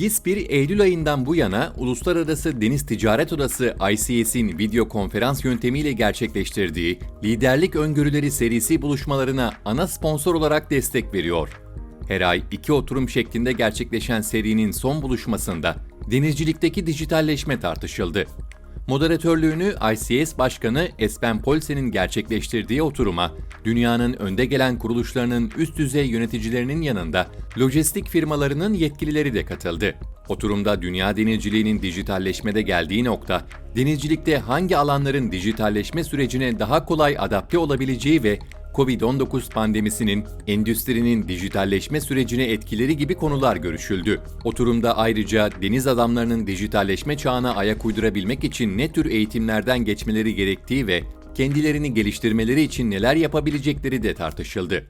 GİSPİR, Eylül ayından bu yana Uluslararası Deniz Ticaret Odası ICS'in video konferans yöntemiyle gerçekleştirdiği Liderlik Öngörüleri serisi buluşmalarına ana sponsor olarak destek veriyor. Her ay iki oturum şeklinde gerçekleşen serinin son buluşmasında denizcilikteki dijitalleşme tartışıldı. Moderatörlüğünü ICS Başkanı Espen Polsen'in gerçekleştirdiği oturuma, dünyanın önde gelen kuruluşlarının üst düzey yöneticilerinin yanında lojistik firmalarının yetkilileri de katıldı. Oturumda dünya denizciliğinin dijitalleşmede geldiği nokta, denizcilikte hangi alanların dijitalleşme sürecine daha kolay adapte olabileceği ve Covid-19 pandemisinin endüstrinin dijitalleşme sürecine etkileri gibi konular görüşüldü. Oturumda ayrıca deniz adamlarının dijitalleşme çağına ayak uydurabilmek için ne tür eğitimlerden geçmeleri gerektiği ve kendilerini geliştirmeleri için neler yapabilecekleri de tartışıldı.